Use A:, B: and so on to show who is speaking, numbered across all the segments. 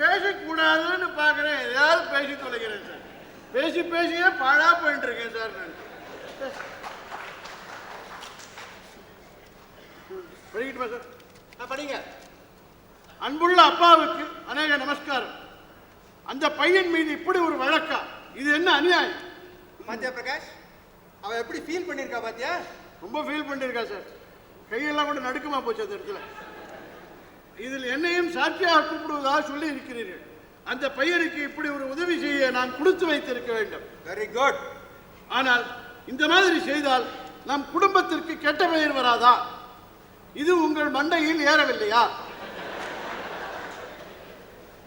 A: பேசக்கூடாதுன்னு பார்க்குறேன். ஏதாவது பேசி தொலைக்கிறேன் சார். பேசி பேசியே பாழா போயிட்டு இருக்கேன் சார் நான். படிக்கட்டுமா சார்?
B: ஆ, படிங்க.
A: அன்புள்ள அப்பாவுக்கு அநேக நமஸ்காரம். அந்த பையன் மீது இப்படி ஒரு வழக்கா? இது என்ன அநியாயம்?
B: பாத்தியா பிரகாஷ்? அவ எப்படி ஃபீல் பண்ணிருக்கா பாத்தியா?
A: ரொம்ப ஃபீல் பண்ணியிருக்கா சார். கையெல்லாம் கூட நடுக்கமா போச்சு அந்த இடத்துல. இதில் என்னையும் சாட்சியாக கூப்பிடுவதாக சொல்லி இருக்கிறீர்கள் அந்த பையனுக்கு இப்படி ஒரு உதவி செய்ய நான் கொடுத்து வைத்திருக்க வேண்டும்.
B: வெரி குட்
A: ஆனால் இந்த மாதிரி செய்தால் நம் குடும்பத்திற்கு கெட்ட பெயர் வராதா? இது உங்கள் மண்டையில் ஏறவில்லையா?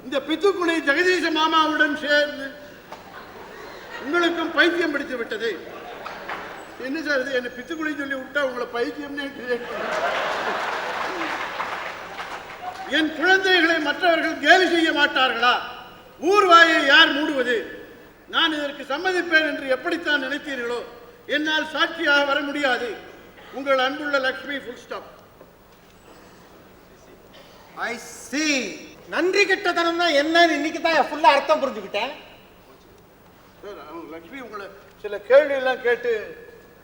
A: இந்த பித்துக்குளி ஜெகதீச மாமாவுடன் சேர்ந்து உங்களுக்கும் பைத்தியம் பிடித்து விட்டது. என்ன சார் இது? என்ன பித்துக்குளி சொல்லி விட்டா உங்களை பைத்தியம்னு என் குழந்தைகளை மற்றவர்கள் கேலி செய்ய மாட்டார்களா? ஊர் வாயை யார் மூடுவது? நான் இதற்கு சம்மதிப்பேன் என்று எப்படித்தான் நினைத்தீர்களோ? என்னால் சாட்சியாக வர முடியாது. உங்கள் அன்புள்ள Lakshmi full stop
B: I see நன்றி கெட்டதனம்னா என்னன்னு இன்னைக்கு தான் ஃபுல்லா அர்த்தம் புரிஞ்சுக்கிட்டேன்.
A: லக்ஷ்மி உங்களை சில கேள்வி எல்லாம் கேட்டு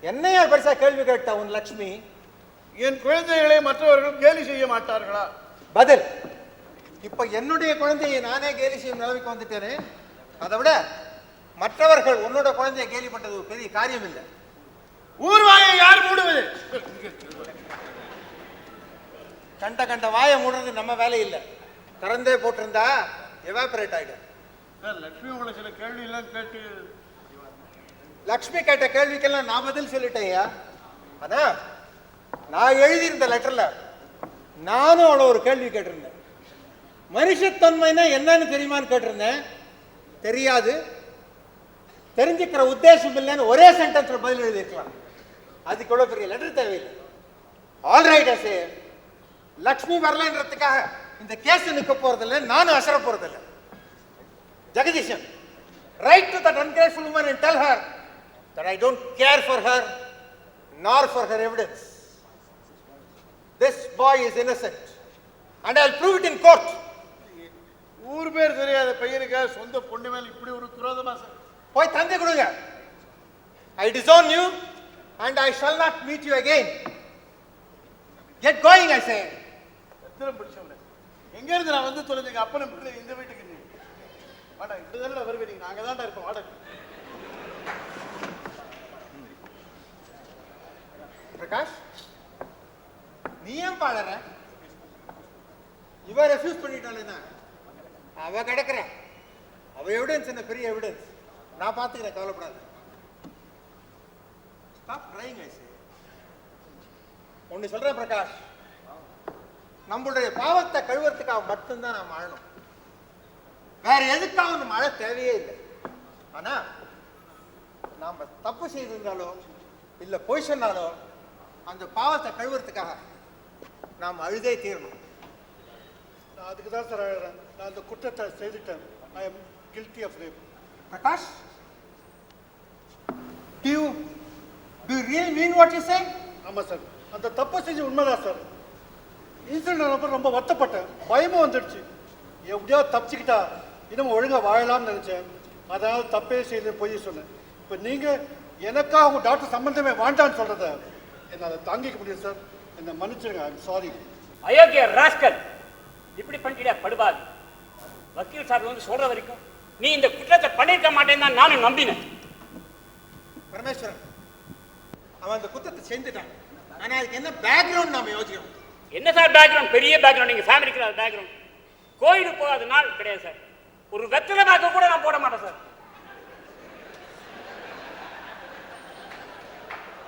B: என்னையா பெருசா கேள்வி கேட்ட உன் லக்ஷ்மி?
A: என் குழந்தைகளை மற்றவர்கள் கேலி செய்ய மாட்டார்களா?
B: பதில். இப்ப என்னுடைய குழந்தையை நானே கேலி செய்யும் நிலைமைக்கு வந்துட்டேனே? அதை விட மற்றவர்கள் உன்னோட குழந்தையை கேலி பண்றது ஒரு பெரிய காரியம் இல்லை
A: ஊர் வாயை யார் மூடுவது?
B: கண்ட கண்ட வாயை மூடுறது நம்ம வேலை இல்லை திறந்தே போட்டிருந்தா எவாபரேட் ஆயிடும்.
A: லக்ஷ்மி உங்களை சில கேள்வி எல்லாம் கேட்டு
B: லக்ஷ்மி கேட்ட கேள்விக்கெல்லாம் நான் பதில் சொல்லிட்டேன்யா ஆனா நான் எழுதியிருந்த லெட்டர்ல நானும் அவ்வளோ ஒரு கேள்வி கேட்டிருந்தேன். மனுஷத்தன்மைனா என்னன்னு தெரியுமான்னு கேட்டிருந்தேன். தெரியாது. தெரிஞ்சுக்கிற உத்தேசம் இல்லைன்னு ஒரே சென்டென்ஸில் பதில் எழுதியிருக்கலாம். அதுக்கு எவ்வளோ பெரிய லெட்டர் தேவையில்லை. ஆல்ரைட் அசே லக்ஷ்மி வரலன்றதுக்காக இந்த கேஸ் நிற்க போறதில்லை. நானும் அசர போகிறதில்ல Jagadeesan write to that ungrateful woman and tell her that I don't care for her nor for her evidence This boy is innocent. And I'll prove it in court.
A: ஊர் பேர் தெரியாத பையனுக்காக சொந்த பொண்ணு மேல இப்படி ஒரு குரோதமா சார்?
B: போய் தந்தை கொடுங்க. I disown you and I shall not meet you again. Get going, I say.
A: எத்தனை பிடிச்சவங்க எங்க இருந்து நான் வந்து தொலைஞ்சீங்க அப்பனை பிள்ளை இந்த வீட்டுக்கு நீ வாடா இப்படிதானே வருவீங்க நாங்க தான்டா இருப்போம். வாடா
B: பிரகாஷ் நீ ஏன் பாடுற இவ ரெஃப்யூஸ் பண்ணிட்டாளேனா அவள் கிடக்குற. அவ எவிடன்ஸ் என்ன? பெரிய எவிடன்ஸ் நான் பார்த்துக்கிறேன் கவலைப்படாது. ஸ்டாப் ட்ரைங் ஐசு ஒன்று சொல்றேன் பிரகாஷ். நம்மளுடைய பாவத்தை கழுவுறதுக்காக மட்டும்தான் நாம் அழணும் வேற எதுக்காக நம்ம மழை தேவையே இல்லை. ஆனா நாம தப்பு செய்திருந்தாலோ இல்லை பொய் சொன்னாலோ அந்த பாவத்தை கழுவுறதுக்காக நாம் அழுதே தீரணும்.
A: நான் அதுக்கு தான் சார் அழுறேன் நான் அந்த குற்றத்தை செய்துட்டேன். I am guilty of rape
B: Prakash do you do you really mean what you say?
A: ஆமா சார் அந்த தப்பை செஞ்சு உண்மைதான் சார் இன்சிடென்ட் அப்ப ரொம்ப வருத்தப்பட்டேன். பயமும் வந்துடுச்சு. எப்படியாவது தப்பிச்சுக்கிட்டா இன்னும் ஒழுங்கா வாழலாம்னு நினைச்சேன். அதனால தப்பே செய்து பொய் சொன்னேன். இப்போ நீங்க எனக்கா உங்க டாக்டர் சம்பந்தமே வேண்டான்னு சொல்றத என்னால் தாங்கிக்க முடியும் சார் என்னை மன்னிச்சிருங்க. ஐம் சாரி
C: அயோக்கிய ராஸ்கல். இப்படி பண்ணிட்டியா படுபாவி. வக்கீல் சார் வந்து சொல்ற வரைக்கும் நீ இந்த குற்றத்தை பண்ணிருக்க மாட்டேன்னு தான் நானும் நம்பினேன்.
B: பரமேஸ்வரன் அவன் அந்த குத்தத்தை செஞ்சுட்டான் ஆனா அதுக்கு என்ன பேக்ரவுண்ட் நாம யோசிக்கணும்?
C: என்ன சார் பேக்ரவுண்ட் பெரிய பேக்ரவுண்ட் நீங்க ஃபேமிலிக்கு பேக்ரவுண்ட் கோயிலுக்கு போகாத நாள் கிடையாது சார் ஒரு வெத்தலை பாக்க கூட நான் போட மாட்டேன் சார்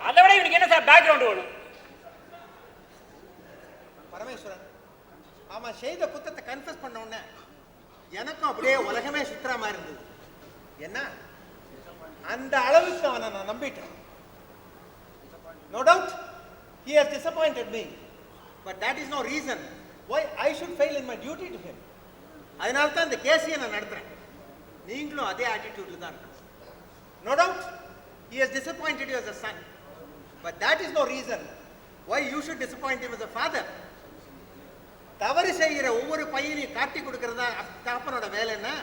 C: அதை விட இவனுக்கு என்ன சார் பேக்ரவுண்ட் வேணும்
B: பரமேஸ்வரன் அவன் செய்த குத்தத்தை கன்ஃபஸ் பண்ண உடனே எனக்கும் அப்படியே உலகமே சுற்றுற மாதிரி இருந்தது என்ன அந்த அளவுக்கு அவனை நான் நம்பிட்டேன் no doubt he has disappointed me but that is no reason why I should fail in my duty to him அதனால தான் இந்த கேசியை நான் நடத்துறேன் நீங்களும் அதே ஆட்டிடியூடில் தான் இருக்கணும் no doubt he has disappointed you as a son but that is no reason why you should disappoint him as a father தவறு செய்கிற ஒவ்வொரு பையனையும் காட்டி கொடுக்கறதா தகப்பனோட வேலைன்னா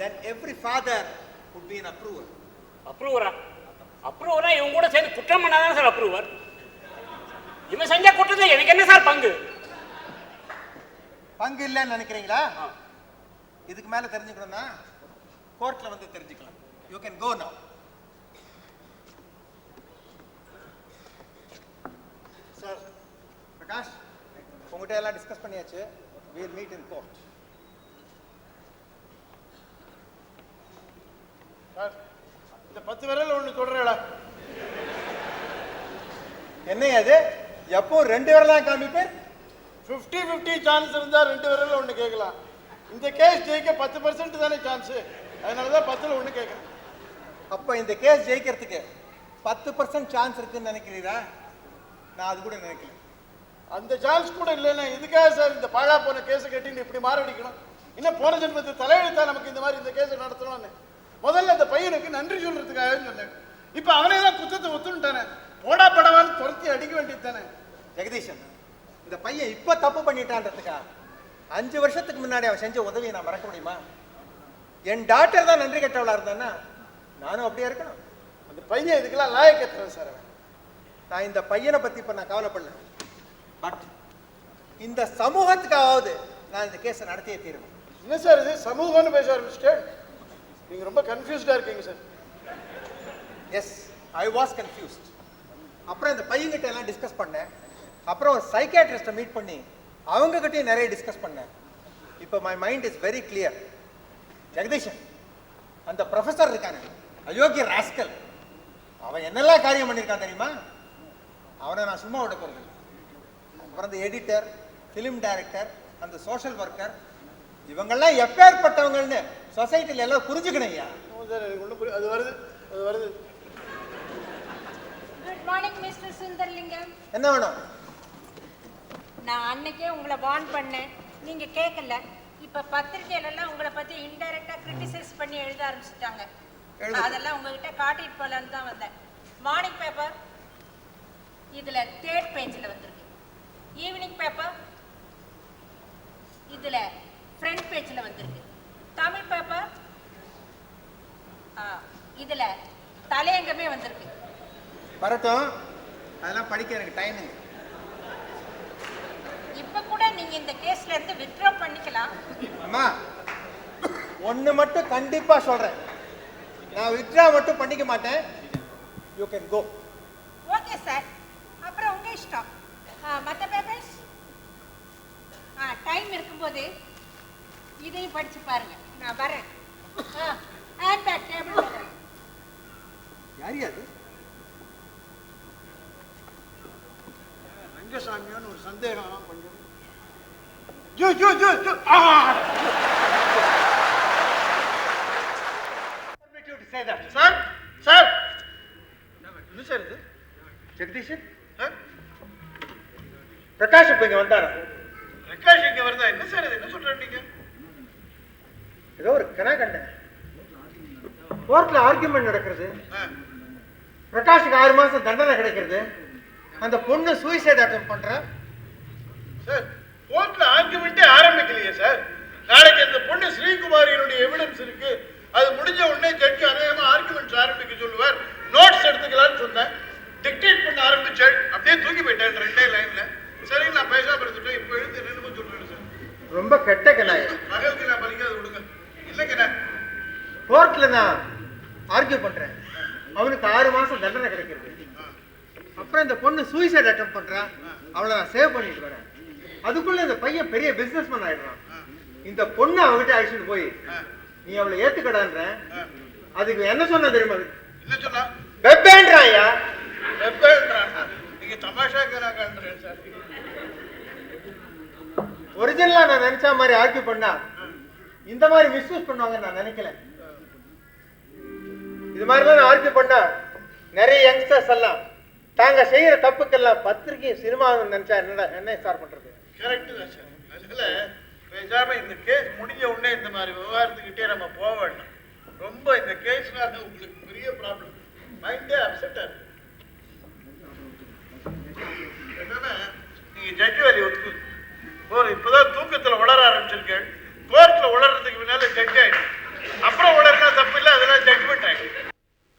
B: then every father be an approver.
C: அப்ரூவரா அப்ரூவரா இவங்க கூட சேர்ந்து குற்றம் பண்ணாதானே சார் அப்ரூவர் இவன் செஞ்ச குற்றத்தை எனக்கு என்ன சார் பங்கு?
B: பங்கு இல்லைன்னு நினைக்கிறீங்களா. இதுக்கு மேல தெரிஞ்சுக்கணும்னா கோர்ட்ல வந்து தெரிஞ்சுக்கலாம். You can go now
A: sir
B: Prakash உங்ககிட்ட எல்லாம் டிஸ்கஸ் பண்ணியாச்சு. We'll மீட் இன் கோர்ட்
A: இந்த பத்து விரல் ஒன்று தொடரடா
B: என்ன அது எப்போ ரெண்டு பேரெல்லாம் காமிப்பேன்
A: ஃபிஃப்டி ஃபிஃப்டி சான்ஸ் இருந்தால் ரெண்டு விரல் ஒன்று கேட்கலாம். இந்த கேஸ் ஜெயிக்க பத்து பர்சன்ட் தானே சான்ஸு அதனால தான் பத்தில் ஒன்று கேட்குறேன்.
B: அப்போ இந்த கேஸ் ஜெயிக்கிறதுக்கு பத்து பர்சன்ட் சான்ஸ் இருக்குன்னு நினைக்கிறீரா? நான் அது கூட நினைக்கல.
A: அந்த சான்ஸ் கூட இல்லைன்னா இதுக்காக சார் இந்த பாழா போன கேஸை கட்டின்னு இப்படி மாரடிக்கணும்? இன்னும் போன ஜென்மத்தை தலையெழுத்தா நமக்கு இந்த மாதிரி இந்த கேஸை நடத்தணும்னு? முதல்ல அந்த பையனுக்கு நன்றி சொல்றதுக்காக சொன்னேன். இப்போ அவனே தான் குத்தத்தை ஒத்துன்ட்டானே போடா படவான்னு துரத்தி அடிக்க வேண்டியது தானே?
B: ஜெகதீஷன் இந்த பையன் இப்போ தப்பு பண்ணிட்டான்றதுக்கா? அஞ்சு வருஷத்துக்கு முன்னாடி அவன் செஞ்ச உதவியை நான் மறக்க முடியுமா? என் டாக்டர் தான் நன்றி கெட்டவளா இருந்தான்னா நானும் அப்படியே இருக்கணும்?
A: அந்த பையன் இதுக்கெல்லாம் லாயக்கத்துறேன் சார் அவன்.
B: நான் இந்த பையனை பத்தி இப்ப நான் கவலைப்படல. பட் இந்த சமூகத்துக்காவது நான் இந்த கேஸை நடத்தியே தீருவேன்
A: என்ன சார் இது? சமூகம்னு பேச ஆரம்பிச்சிட்டேன் நீங்கள் ரொம்ப கன்ஃபியூஸ்டாக இருக்கீங்க sir.
B: Yes I was confused அப்புறம் இந்த பையன்கிட்ட எல்லாம் டிஸ்கஸ் பண்ணேன். அப்புறம் ஒரு சைக்காட்ரிஸ்ட்டை மீட் பண்ணி அவங்க கிட்டயும் நிறைய டிஸ்கஸ் பண்ணேன். இப்போ my mind is very clear Jagadeesan அந்த ப்ரொஃபஸர் இருக்கானே அயோக்கிய ராஸ்கல். அவன் என்னெல்லாம் காரியம் பண்ணியிருக்கான் தெரியுமா? அவனை நான் சும்மா விட இல்ல. அப்புறம் அந்த எடிட்டர் ஃபிலிம் டைரக்டர் அந்த சோஷியல் ஒர்க்கர் இவங்கெல்லாம் எப்பேற்பட்டவங்கன்னு சொசைட்டில எல்லாம் புரிஞ்சுக்கணும்
A: புரிய அது வருது அது வருது.
D: குட் மார்னிங் மிஸ்டர் சுந்தர்லிங்கம்
B: என்ன வேணும்?
D: நான் அன்னைக்கே உங்களை வார்ன் பண்ணேன். நீங்க கேட்கல இப்ப பத்திரிக்கையில எல்லாம் உங்களை பத்தி இன்டைரக்டா கிரிட்டிசைஸ் பண்ணி எழுத ஆரம்பிச்சிட்டாங்க. அதெல்லாம் உங்ககிட்ட காட்டிட்டு போலான்னு தான் வந்தேன். மார்னிங் பேப்பர் இதுல தேர்ட் பேஜ்ல வந்திருக்கு. ஈவினிங் பேப்பர் இதுல ஃப்ரண்ட் பேஜ்ல வந்திருக்கு. தமிழ் பேப்பர் இதுல தலையங்கமே வந்திருக்கு.
B: வரட்டும். அதெல்லாம் படிக்க எனக்கு டைம் இல்லை
D: இப்ப கூட நீங்க இந்த கேஸ்ல இருந்து வித்ட்ரா பண்ணிக்கலாம்.
B: அம்மா ஒன்று மட்டும் கண்டிப்பா சொல்றேன். நான் வித்ரா மட்டும் பண்ணிக்க மாட்டேன். யூ கேன் கோ
D: வரேன் ஹேண்ட் பேக் டேபிள்
B: யார் அது?
A: ரங்கசாமியோன்னு ஒரு சந்தேகம் கொஞ்சம். ஜூ ஜூ ஜூ ஜூ. ஆ. Sir sir. என்ன சார் இது?
B: ஜெகதீஷன்? பிரகாஷ் இப்போ இங்கே வந்தாரா?
A: பிரகாஷ் இங்க வருதா என்ன சார் இது? என்ன சொல்றேன் நீங்க?
B: ஏதோ ஒரு கனா கண்டேன் கோர்ட்ல ஆர்குமெண்ட் நடக்கிறது. பிரகாஷுக்கு ஆறு மாசம் தண்டனை கிடைக்கிறது. அந்த பொண்ணு சூசைட் அட்டம் பண்றா.
A: சார் கோர்ட்ல ஆர்குமெண்ட்டே ஆரம்பிக்கலையே சார். நாளைக்கு அந்த பொண்ணு ஸ்ரீகுமாரியினுடைய எவிடன்ஸ் இருக்கு. அது முடிஞ்ச உடனே ஜட்ஜி அநேகமா ஆர்குமெண்ட்ஸ் ஆரம்பிக்க சொல்லுவார். நோட்ஸ் எடுத்துக்கலாம்னு சொன்னேன். டிக்டேட் பண்ண ஆரம்பிச்சேன். அப்படியே தூக்கி போயிட்டேன் ரெண்டே லைன்ல சரி நான் பேசாம இருந்துட்டேன். இப்போ எழுந்து என்னமோ சொல்றேன் சார்.
B: ரொம்ப கெட்ட கனாய்
A: மகளுக்கு
B: கோர்ட்ல நான் ஆர்கியூ பண்றேன். அவனுக்கு ஆறு மாசம் தண்டனை கிடைக்கிறது. அப்புறம் இந்த பொண்ணு சூசைட் அட்டம் பண்றா. அவளை நான் சேவ் பண்ணிட்டு வரேன். அதுக்குள்ள இந்த பையன் பெரிய பிசினஸ் மேன் ஆயிடுறான். இந்த பொண்ணு அவகிட்ட அழைச்சிட்டு போய் நீ அவளை ஏத்துக்கடான்ற. அதுக்கு என்ன சொன்ன தெரியுமா?
A: என்ன சொன்னா?
B: வெப்பேன்றான் ஐயா
A: வெப்பேன்றான் நீங்க
B: ஒரிஜினலா நான் நினைச்ச மாதிரி ஆர்கியூ பண்ணா இந்த மாதிரி மிஸ்யூஸ் பண்ணுவாங்க நான் நினைக்கல. இது மாதிரி நான் ஆர்கியூ பண்ணா நிறைய யங்ஸ்டர்ஸ் எல்லாம் தாங்க செய்யற தப்புக்கெல்லாம் பத்திரிகை சினிமா நினைச்சா என்ன என்ன சார் பண்றது?
A: கரெக்ட் தான் சார் இந்த கேஸ் முடிஞ்ச உடனே இந்த மாதிரி விவகாரத்துக்கிட்டே நம்ம